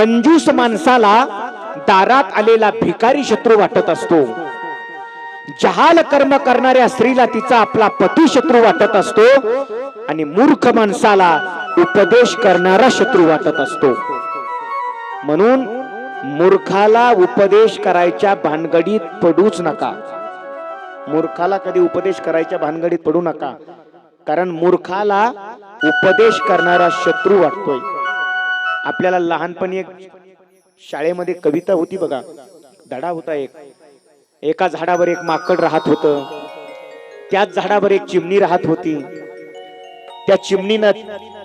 कंजूस माणसाला दारात आलेला भिकारी शत्रू वाटत असतो. जहाल कर्म करणाऱ्या स्त्रीला तिचा आपला पती शत्रू वाटत असतो आणि मूर्ख माणसाला उपदेश करणारा शत्रू वाटत असतो. म्हणून मूर्खाला उपदेश करायच्या भानगडीत पडूच नका. मूर्खाला कधी उपदेश करायच्या भानगडीत पडू नका. कारण मूर्खाला उपदेश करणारा शत्रू वाटतोय. आपल्याला लहानपणी एक शाळेमध्ये कविता होती बघा. धडा होता एक. एका झाडावर एक माकड राहत होत. त्याच झाडावर एक चिमणी राहत होती. त्या चिमणीनं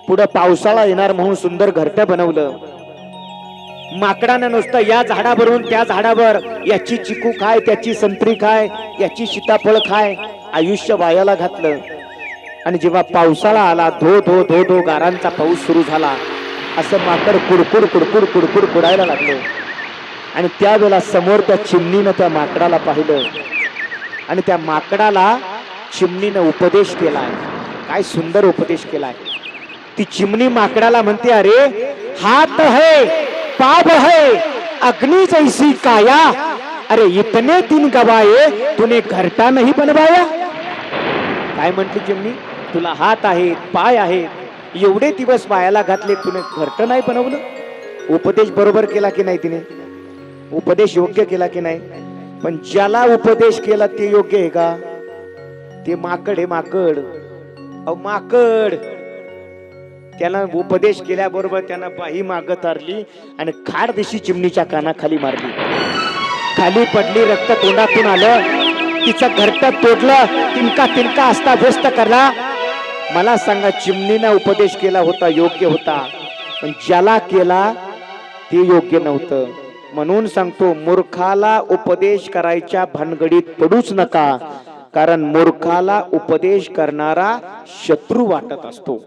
पुढं पावसाळा येणार म्हणून सुंदर घरटं बनवलं. माकडानं नुसतं या झाडावरून त्या झाडावर याची चिकू खाय त्याची संत्री खाय याची सीताफळ खाय आयुष्य वायाला घातलं. आणि जेव्हा पावसाळा आला धो धो धो धो गारांचा पाऊस सुरू झाला. असं माकड कुडकुड कुडकुड कुडकुड कुडायला लागलं. आणि त्यावेळेला समोर त्या चिमणीनं त्या माकडाला पाहिलं. आणि त्या माकडाला चिमणीनं उपदेश केलाय. काय सुंदर उपदेश केलाय. ती चिमणी माकडाला म्हणते अरे हात है पाप है अग्नि जैसी काया. अरे इतने दिन गवाये तुने घरटा नाही बनवाया? काय म्हंटली चिमणी? तुला हात आहेत पाय आहेत एवढे दिवस पायाला घातले तुने घरट नाही बनवलं? उपदेश बरोबर केला की नाही तिने? उपदेश योग्य केला की नाही? पण ज्याला उपदेश केला ते योग्य आहे का? ते माकड हे माकड. अहो माकड. त्याला उपदेश केल्याबरोबर त्यानं बाही माग तारली आणि खाड दिशी चिमणीच्या कानाखाली मारली. खाली पडली रक्त तोंडातून आलं. तिचं घरट तोडलं तिनका तिनका असता व्यस्त करला. मला सांगा चिमणीनं उपदेश केला होता योग्य होता. पण ज्याला केला ते योग्य नव्हतं. म्हणून सांगतो मूर्खाला उपदेश करायच्या भानगडीत पडूच नका. कारण मूर्खाला उपदेश करणारा शत्रू वाटत असतो.